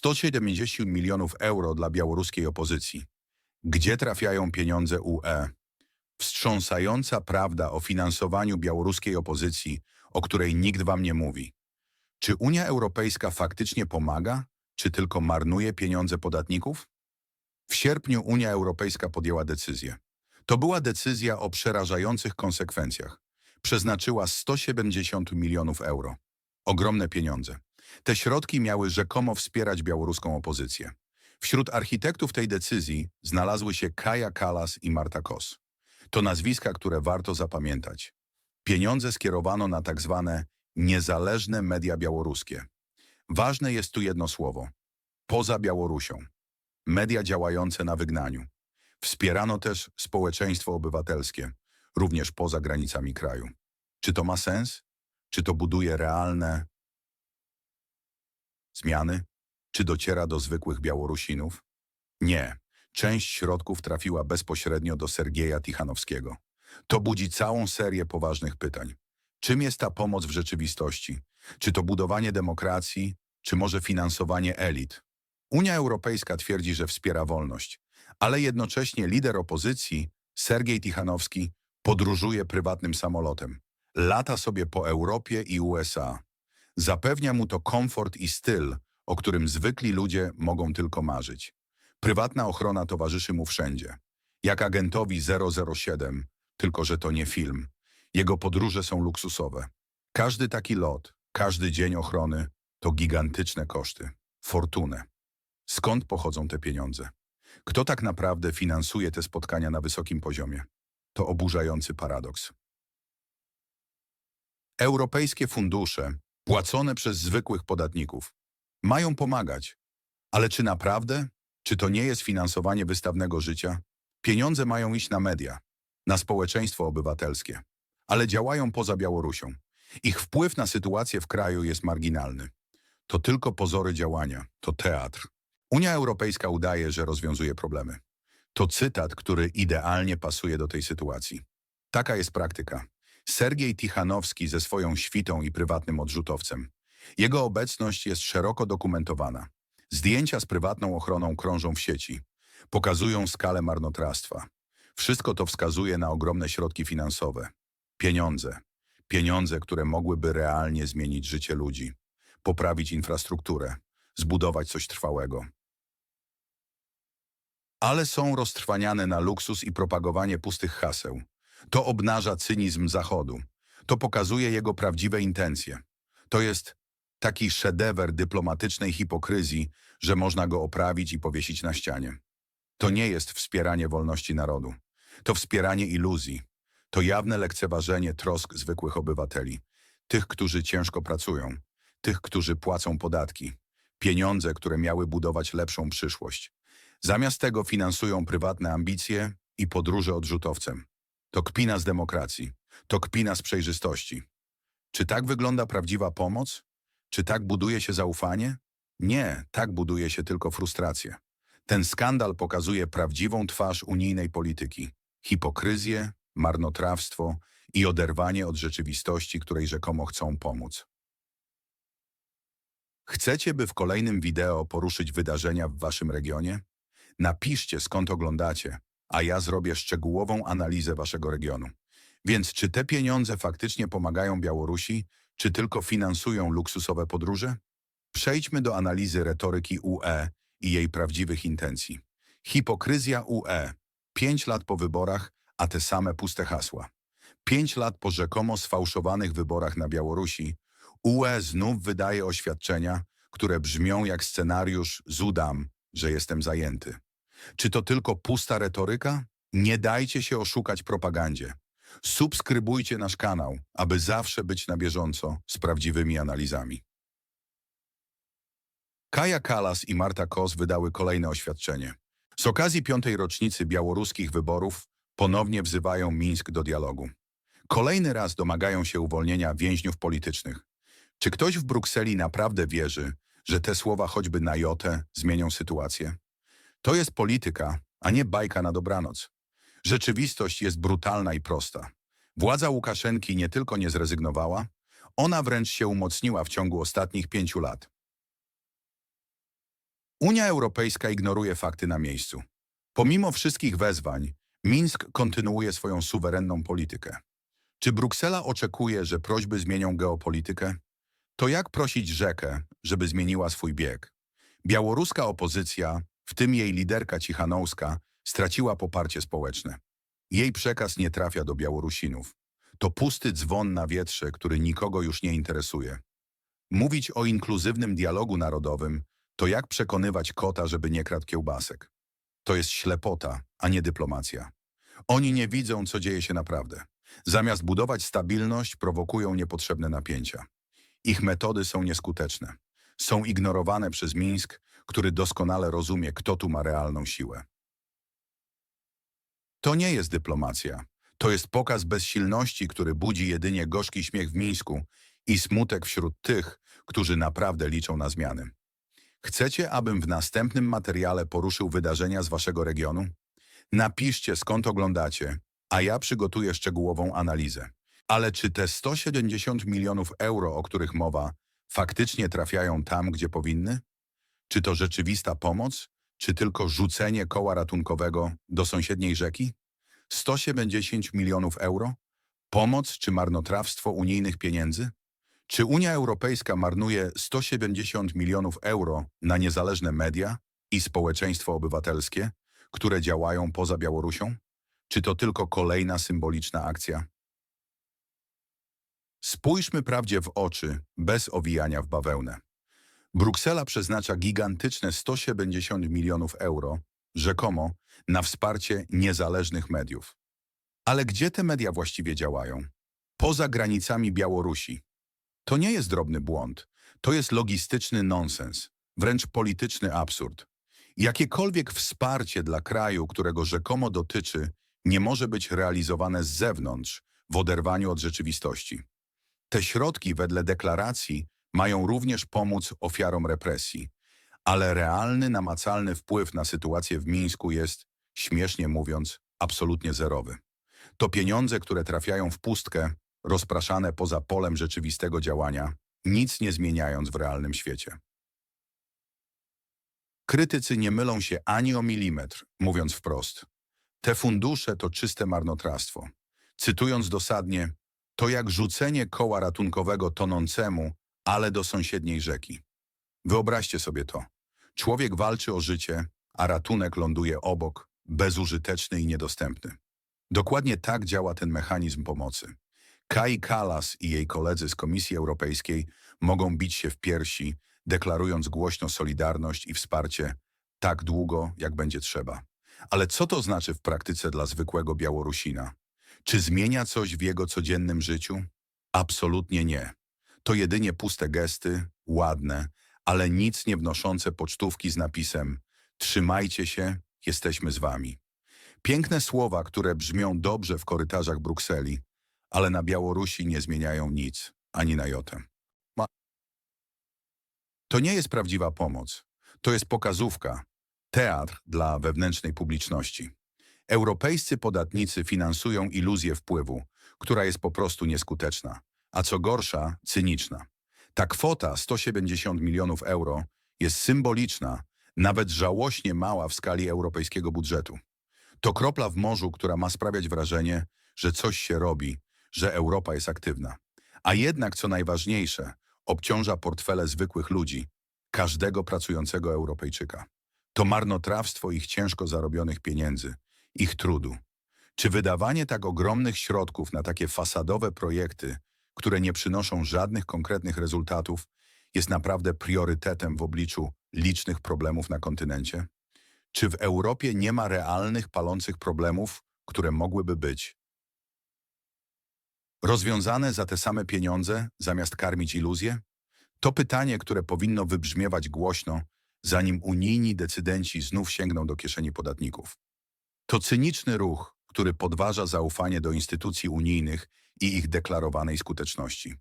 170 milionów euro dla białoruskiej opozycji. Gdzie trafiają pieniądze UE? Wstrząsająca prawda o finansowaniu białoruskiej opozycji, o której nikt wam nie mówi. Czy Unia Europejska faktycznie pomaga, czy tylko marnuje pieniądze podatników? W sierpniu Unia Europejska podjęła decyzję. To była decyzja o przerażających konsekwencjach. Przeznaczyła 170 milionów euro. Ogromne pieniądze. Te środki miały rzekomo wspierać białoruską opozycję. Wśród architektów tej decyzji znalazły się Kaja Kalas i Marta Kos. To nazwiska, które warto zapamiętać. Pieniądze skierowano na tak zwane niezależne media białoruskie. Ważne jest tu jedno słowo. Poza Białorusią. Media działające na wygnaniu. Wspierano też społeczeństwo obywatelskie, również poza granicami kraju. Czy to ma sens? Czy to buduje realne zmiany? Czy dociera do zwykłych Białorusinów? Nie. Część środków trafiła bezpośrednio do Sergieja Tichanowskiego. To budzi całą serię poważnych pytań. Czym jest ta pomoc w rzeczywistości? Czy to budowanie demokracji, czy może finansowanie elit? Unia Europejska twierdzi, że wspiera wolność, ale jednocześnie lider opozycji, Sergiej Tichanowski, podróżuje prywatnym samolotem. Lata sobie po Europie i USA. Zapewnia mu to komfort i styl, o którym zwykli ludzie mogą tylko marzyć. Prywatna ochrona towarzyszy mu wszędzie. Jak agentowi 007, tylko że to nie film. Jego podróże są luksusowe. Każdy taki lot, każdy dzień ochrony to gigantyczne koszty. Fortunę. Skąd pochodzą te pieniądze? Kto tak naprawdę finansuje te spotkania na wysokim poziomie? To oburzający paradoks. Europejskie fundusze, płacone przez zwykłych podatników, mają pomagać. Ale czy naprawdę? Czy to nie jest finansowanie wystawnego życia? Pieniądze mają iść na media, na społeczeństwo obywatelskie, ale działają poza Białorusią. Ich wpływ na sytuację w kraju jest marginalny. To tylko pozory działania, to teatr. Unia Europejska udaje, że rozwiązuje problemy. To cytat, który idealnie pasuje do tej sytuacji. Taka jest praktyka. Sergiej Tichanowski ze swoją świtą i prywatnym odrzutowcem. Jego obecność jest szeroko dokumentowana. Zdjęcia z prywatną ochroną krążą w sieci. Pokazują skalę marnotrawstwa. Wszystko to wskazuje na ogromne środki finansowe. Pieniądze. Pieniądze, które mogłyby realnie zmienić życie ludzi. Poprawić infrastrukturę. Zbudować coś trwałego. Ale są roztrwaniane na luksus i propagowanie pustych haseł. To obnaża cynizm Zachodu. To pokazuje jego prawdziwe intencje. To jest taki szedewer dyplomatycznej hipokryzji, że można go oprawić i powiesić na ścianie. To nie jest wspieranie wolności narodu. To wspieranie iluzji. To jawne lekceważenie trosk zwykłych obywateli. Tych, którzy ciężko pracują. Tych, którzy płacą podatki. Pieniądze, które miały budować lepszą przyszłość. Zamiast tego finansują prywatne ambicje i podróże odrzutowcem. To kpina z demokracji. To kpina z przejrzystości. Czy tak wygląda prawdziwa pomoc? Czy tak buduje się zaufanie? Nie, tak buduje się tylko frustrację. Ten skandal pokazuje prawdziwą twarz unijnej polityki. Hipokryzję, marnotrawstwo i oderwanie od rzeczywistości, której rzekomo chcą pomóc. Chcecie, by w kolejnym wideo poruszyć wydarzenia w waszym regionie? Napiszcie, skąd oglądacie, a ja zrobię szczegółową analizę waszego regionu. Więc czy te pieniądze faktycznie pomagają Białorusi, czy tylko finansują luksusowe podróże? Przejdźmy do analizy retoryki UE i jej prawdziwych intencji. Hipokryzja UE. Pięć lat po wyborach, a te same puste hasła. Pięć lat po rzekomo sfałszowanych wyborach na Białorusi, UE znów wydaje oświadczenia, które brzmią jak scenariusz Zudam, że jestem zajęty. Czy to tylko pusta retoryka? Nie dajcie się oszukać propagandzie. Subskrybujcie nasz kanał, aby zawsze być na bieżąco z prawdziwymi analizami. Kaja Kalas i Marta Kos wydały kolejne oświadczenie. Z okazji piątej rocznicy białoruskich wyborów ponownie wzywają Mińsk do dialogu. Kolejny raz domagają się uwolnienia więźniów politycznych. Czy ktoś w Brukseli naprawdę wierzy, że te słowa choćby na jotę zmienią sytuację? To jest polityka, a nie bajka na dobranoc. Rzeczywistość jest brutalna i prosta. Władza Łukaszenki nie tylko nie zrezygnowała, ona wręcz się umocniła w ciągu ostatnich pięciu lat. Unia Europejska ignoruje fakty na miejscu. Pomimo wszystkich wezwań, Mińsk kontynuuje swoją suwerenną politykę. Czy Bruksela oczekuje, że prośby zmienią geopolitykę? To jak prosić rzekę, żeby zmieniła swój bieg? Białoruska opozycja, w tym jej liderka Cichanouska, straciła poparcie społeczne. Jej przekaz nie trafia do Białorusinów. To pusty dzwon na wietrze, który nikogo już nie interesuje. Mówić o inkluzywnym dialogu narodowym to jak przekonywać kota, żeby nie kradł kiełbasek. To jest ślepota, a nie dyplomacja. Oni nie widzą, co dzieje się naprawdę. Zamiast budować stabilność, prowokują niepotrzebne napięcia. Ich metody są nieskuteczne. Są ignorowane przez Mińsk, który doskonale rozumie, kto tu ma realną siłę. To nie jest dyplomacja. To jest pokaz bezsilności, który budzi jedynie gorzki śmiech w Mińsku i smutek wśród tych, którzy naprawdę liczą na zmiany. Chcecie, abym w następnym materiale poruszył wydarzenia z waszego regionu? Napiszcie, skąd oglądacie, a ja przygotuję szczegółową analizę. Ale czy te 170 milionów euro, o których mowa, faktycznie trafiają tam, gdzie powinny? Czy to rzeczywista pomoc, czy tylko rzucenie koła ratunkowego do sąsiedniej rzeki? 170 milionów euro? Pomoc czy marnotrawstwo unijnych pieniędzy? Czy Unia Europejska marnuje 170 milionów euro na niezależne media i społeczeństwo obywatelskie, które działają poza Białorusią? Czy to tylko kolejna symboliczna akcja? Spójrzmy prawdzie w oczy, bez owijania w bawełnę. Bruksela przeznacza gigantyczne 170 milionów euro, rzekomo, na wsparcie niezależnych mediów. Ale gdzie te media właściwie działają? Poza granicami Białorusi. To nie jest drobny błąd, to jest logistyczny nonsens, wręcz polityczny absurd. Jakiekolwiek wsparcie dla kraju, którego rzekomo dotyczy, nie może być realizowane z zewnątrz, w oderwaniu od rzeczywistości. Te środki, wedle deklaracji, mają również pomóc ofiarom represji, ale realny, namacalny wpływ na sytuację w Mińsku jest, śmiesznie mówiąc, absolutnie zerowy. To pieniądze, które trafiają w pustkę, rozpraszane poza polem rzeczywistego działania, nic nie zmieniając w realnym świecie. Krytycy nie mylą się ani o milimetr, mówiąc wprost. Te fundusze to czyste marnotrawstwo. Cytując dosadnie, to jak rzucenie koła ratunkowego tonącemu, ale do sąsiedniej rzeki. Wyobraźcie sobie to. Człowiek walczy o życie, a ratunek ląduje obok, bezużyteczny i niedostępny. Dokładnie tak działa ten mechanizm pomocy. Kai Kallas i jej koledzy z Komisji Europejskiej mogą bić się w piersi, deklarując głośno solidarność i wsparcie tak długo, jak będzie trzeba. Ale co to znaczy w praktyce dla zwykłego Białorusina? Czy zmienia coś w jego codziennym życiu? Absolutnie nie. To jedynie puste gesty, ładne, ale nic nie wnoszące pocztówki z napisem Trzymajcie się, jesteśmy z wami. Piękne słowa, które brzmią dobrze w korytarzach Brukseli, ale na Białorusi nie zmieniają nic, ani na jotę. Ma- To nie jest prawdziwa pomoc. To jest pokazówka, teatr dla wewnętrznej publiczności. Europejscy podatnicy finansują iluzję wpływu, która jest po prostu nieskuteczna, a co gorsza, cyniczna. Ta kwota 170 milionów euro jest symboliczna, nawet żałośnie mała w skali europejskiego budżetu. To kropla w morzu, która ma sprawiać wrażenie, że coś się robi, że Europa jest aktywna. A jednak, co najważniejsze, obciąża portfele zwykłych ludzi, każdego pracującego Europejczyka. To marnotrawstwo ich ciężko zarobionych pieniędzy, ich trudu. Czy wydawanie tak ogromnych środków na takie fasadowe projekty, które nie przynoszą żadnych konkretnych rezultatów, jest naprawdę priorytetem w obliczu licznych problemów na kontynencie? Czy w Europie nie ma realnych, palących problemów, które mogłyby być rozwiązane za te same pieniądze, zamiast karmić iluzje? To pytanie, które powinno wybrzmiewać głośno, zanim unijni decydenci znów sięgną do kieszeni podatników. To cyniczny ruch, który podważa zaufanie do instytucji unijnych i ich deklarowanej skuteczności.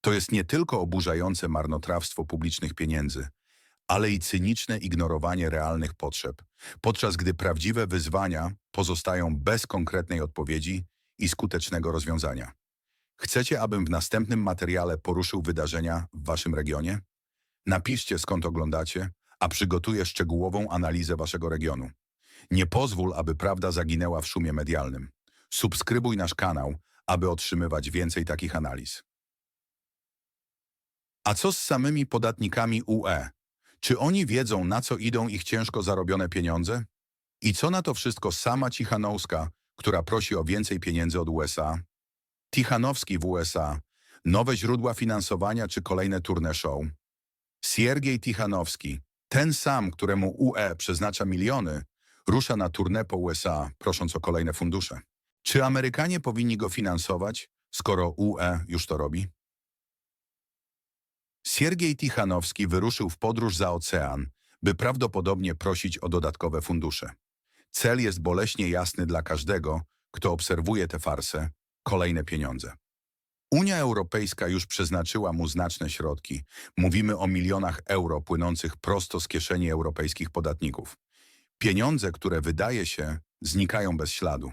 To jest nie tylko oburzające marnotrawstwo publicznych pieniędzy, ale i cyniczne ignorowanie realnych potrzeb, podczas gdy prawdziwe wyzwania pozostają bez konkretnej odpowiedzi i skutecznego rozwiązania. Chcecie, abym w następnym materiale poruszył wydarzenia w waszym regionie? Napiszcie skąd oglądacie, a przygotuję szczegółową analizę waszego regionu. Nie pozwól, aby prawda zaginęła w szumie medialnym. Subskrybuj nasz kanał, aby otrzymywać więcej takich analiz. A co z samymi podatnikami UE? Czy oni wiedzą, na co idą ich ciężko zarobione pieniądze? I co na to wszystko sama Cichanowska, która prosi o więcej pieniędzy od USA? Tichanowski w USA, nowe źródła finansowania czy kolejne turne show? Siergiej Tichanowski, ten sam, któremu UE przeznacza miliony, rusza na turnę po USA, prosząc o kolejne fundusze. Czy Amerykanie powinni go finansować, skoro UE już to robi? Siergiej Tichanowski wyruszył w podróż za ocean, by prawdopodobnie prosić o dodatkowe fundusze. Cel jest boleśnie jasny dla każdego, kto obserwuje tę farsę – kolejne pieniądze. Unia Europejska już przeznaczyła mu znaczne środki. Mówimy o milionach euro płynących prosto z kieszeni europejskich podatników. Pieniądze, które wydaje się, znikają bez śladu.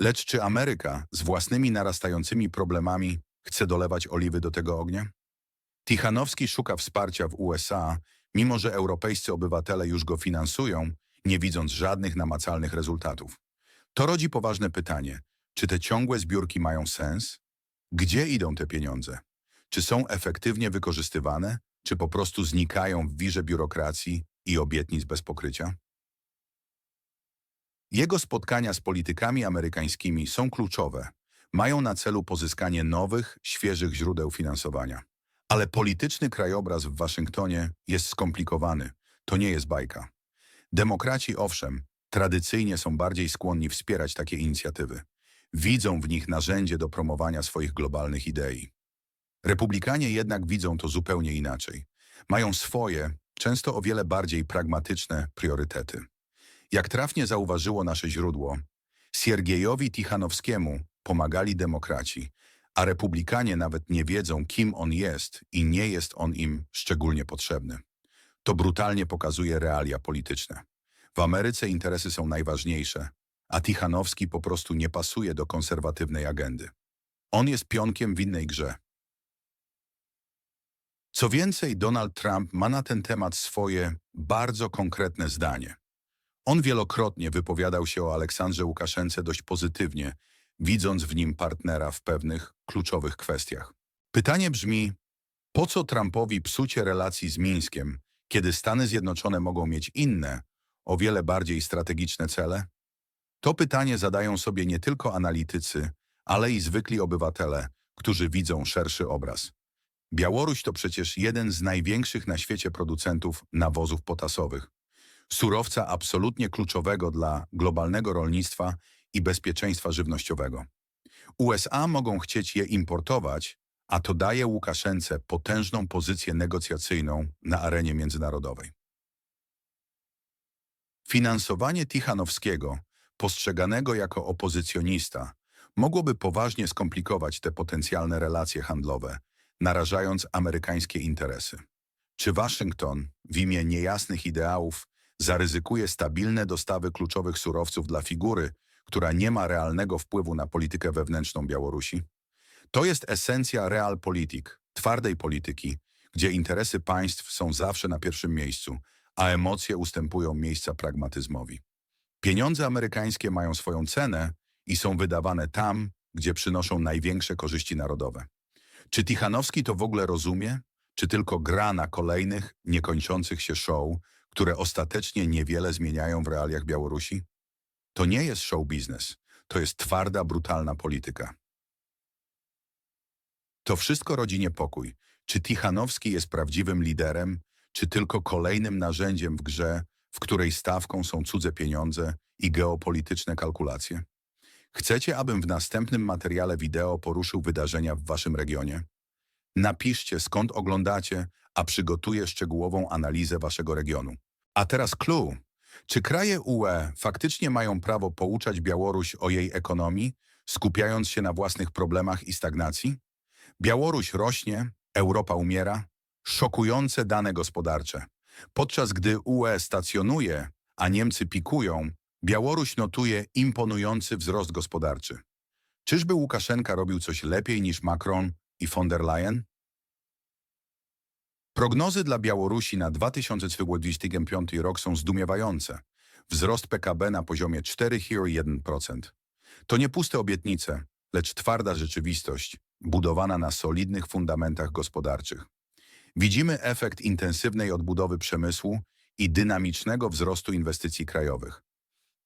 Lecz czy Ameryka z własnymi narastającymi problemami chce dolewać oliwy do tego ognia? Tichanowski szuka wsparcia w USA, mimo że europejscy obywatele już go finansują, nie widząc żadnych namacalnych rezultatów. To rodzi poważne pytanie, czy te ciągłe zbiórki mają sens? Gdzie idą te pieniądze? Czy są efektywnie wykorzystywane, czy po prostu znikają w wirze biurokracji i obietnic bez pokrycia? Jego spotkania z politykami amerykańskimi są kluczowe. Mają na celu pozyskanie nowych, świeżych źródeł finansowania. Ale polityczny krajobraz w Waszyngtonie jest skomplikowany. To nie jest bajka. Demokraci, owszem, tradycyjnie są bardziej skłonni wspierać takie inicjatywy. Widzą w nich narzędzie do promowania swoich globalnych idei. Republikanie jednak widzą to zupełnie inaczej. Mają swoje, często o wiele bardziej pragmatyczne priorytety. Jak trafnie zauważyło nasze źródło, Siergiejowi Tichanowskiemu pomagali demokraci, a republikanie nawet nie wiedzą, kim on jest i nie jest on im szczególnie potrzebny. To brutalnie pokazuje realia polityczne. W Ameryce interesy są najważniejsze, a Tichanowski po prostu nie pasuje do konserwatywnej agendy. On jest pionkiem w innej grze. Co więcej, Donald Trump ma na ten temat swoje bardzo konkretne zdanie. On wielokrotnie wypowiadał się o Aleksandrze Łukaszence dość pozytywnie, widząc w nim partnera w pewnych kluczowych kwestiach. Pytanie brzmi, po co Trumpowi psucie relacji z Mińskiem, kiedy Stany Zjednoczone mogą mieć inne, o wiele bardziej strategiczne cele? To pytanie zadają sobie nie tylko analitycy, ale i zwykli obywatele, którzy widzą szerszy obraz. Białoruś to przecież jeden z największych na świecie producentów nawozów potasowych. Surowca absolutnie kluczowego dla globalnego rolnictwa i bezpieczeństwa żywnościowego. USA mogą chcieć je importować, a to daje Łukaszence potężną pozycję negocjacyjną na arenie międzynarodowej. Finansowanie Tichanowskiego, postrzeganego jako opozycjonista, mogłoby poważnie skomplikować te potencjalne relacje handlowe, narażając amerykańskie interesy. Czy Waszyngton, w imię niejasnych ideałów, zaryzykuje stabilne dostawy kluczowych surowców dla figury, która nie ma realnego wpływu na politykę wewnętrzną Białorusi? To jest esencja realpolitik, twardej polityki, gdzie interesy państw są zawsze na pierwszym miejscu, a emocje ustępują miejsca pragmatyzmowi. Pieniądze amerykańskie mają swoją cenę i są wydawane tam, gdzie przynoszą największe korzyści narodowe. Czy Tichanowski to w ogóle rozumie? Czy tylko gra na kolejnych, niekończących się show, które ostatecznie niewiele zmieniają w realiach Białorusi? To nie jest show biznes, to jest twarda, brutalna polityka. To wszystko rodzi niepokój. Czy Tichanowski jest prawdziwym liderem, czy tylko kolejnym narzędziem w grze, w której stawką są cudze pieniądze i geopolityczne kalkulacje? Chcecie, abym w następnym materiale wideo poruszył wydarzenia w waszym regionie? Napiszcie, skąd oglądacie, a przygotuję szczegółową analizę waszego regionu. A teraz clue. Czy kraje UE faktycznie mają prawo pouczać Białoruś o jej ekonomii, skupiając się na własnych problemach i stagnacji? Białoruś rośnie, Europa umiera. Szokujące dane gospodarcze. Podczas gdy UE stacjonuje, a Niemcy pikują, Białoruś notuje imponujący wzrost gospodarczy. Czyżby Łukaszenka robił coś lepiej niż Macron i von der Leyen? Prognozy dla Białorusi na 2025 rok są zdumiewające. Wzrost PKB na poziomie 4,1%. To nie puste obietnice, lecz twarda rzeczywistość, budowana na solidnych fundamentach gospodarczych. Widzimy efekt intensywnej odbudowy przemysłu i dynamicznego wzrostu inwestycji krajowych.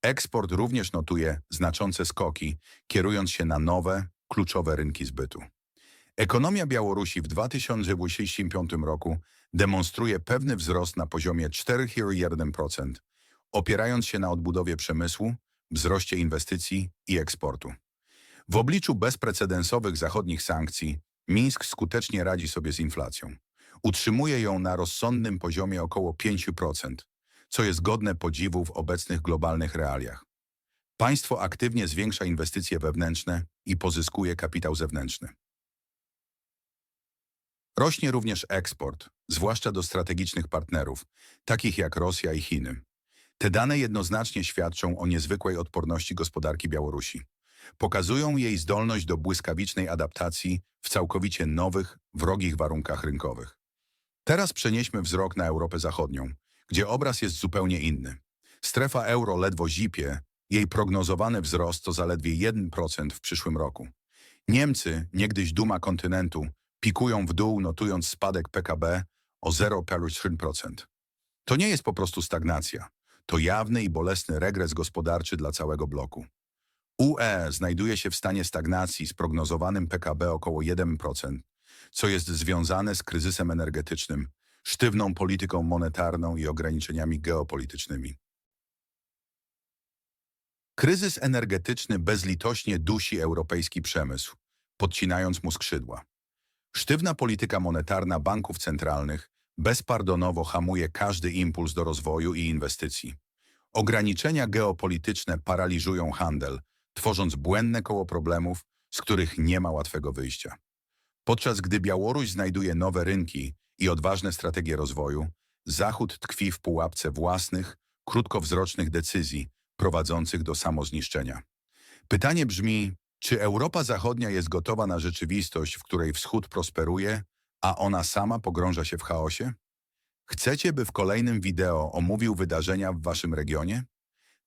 Eksport również notuje znaczące skoki, kierując się na nowe, kluczowe rynki zbytu. Ekonomia Białorusi w 2025 roku demonstruje pewny wzrost na poziomie 4,1%, opierając się na odbudowie przemysłu, wzroście inwestycji i eksportu. W obliczu bezprecedensowych zachodnich sankcji Mińsk skutecznie radzi sobie z inflacją. Utrzymuje ją na rozsądnym poziomie około 5%, co jest godne podziwu w obecnych globalnych realiach. Państwo aktywnie zwiększa inwestycje wewnętrzne i pozyskuje kapitał zewnętrzny. Rośnie również eksport, zwłaszcza do strategicznych partnerów, takich jak Rosja i Chiny. Te dane jednoznacznie świadczą o niezwykłej odporności gospodarki Białorusi. Pokazują jej zdolność do błyskawicznej adaptacji w całkowicie nowych, wrogich warunkach rynkowych. Teraz przenieśmy wzrok na Europę Zachodnią, gdzie obraz jest zupełnie inny. Strefa euro ledwo zipie, jej prognozowany wzrost to zaledwie 1% w przyszłym roku. Niemcy, niegdyś duma kontynentu, pikują w dół, notując spadek PKB o 0,3%. To nie jest po prostu stagnacja. To jawny i bolesny regres gospodarczy dla całego bloku. UE znajduje się w stanie stagnacji z prognozowanym PKB około 1%, co jest związane z kryzysem energetycznym, sztywną polityką monetarną i ograniczeniami geopolitycznymi. Kryzys energetyczny bezlitośnie dusi europejski przemysł, podcinając mu skrzydła. Sztywna polityka monetarna banków centralnych bezpardonowo hamuje każdy impuls do rozwoju i inwestycji. Ograniczenia geopolityczne paraliżują handel, tworząc błędne koło problemów, z których nie ma łatwego wyjścia. Podczas gdy Białoruś znajduje nowe rynki i odważne strategie rozwoju, Zachód tkwi w pułapce własnych, krótkowzrocznych decyzji prowadzących do samozniszczenia. Pytanie brzmi, czy Europa Zachodnia jest gotowa na rzeczywistość, w której Wschód prosperuje, a ona sama pogrąża się w chaosie? Chcecie, by w kolejnym wideo omówił wydarzenia w waszym regionie?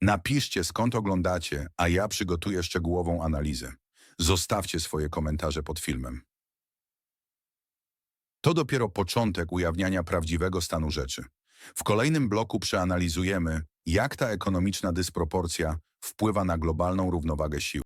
Napiszcie skąd oglądacie, a ja przygotuję szczegółową analizę. Zostawcie swoje komentarze pod filmem. To dopiero początek ujawniania prawdziwego stanu rzeczy. W kolejnym bloku przeanalizujemy, jak ta ekonomiczna dysproporcja wpływa na globalną równowagę sił.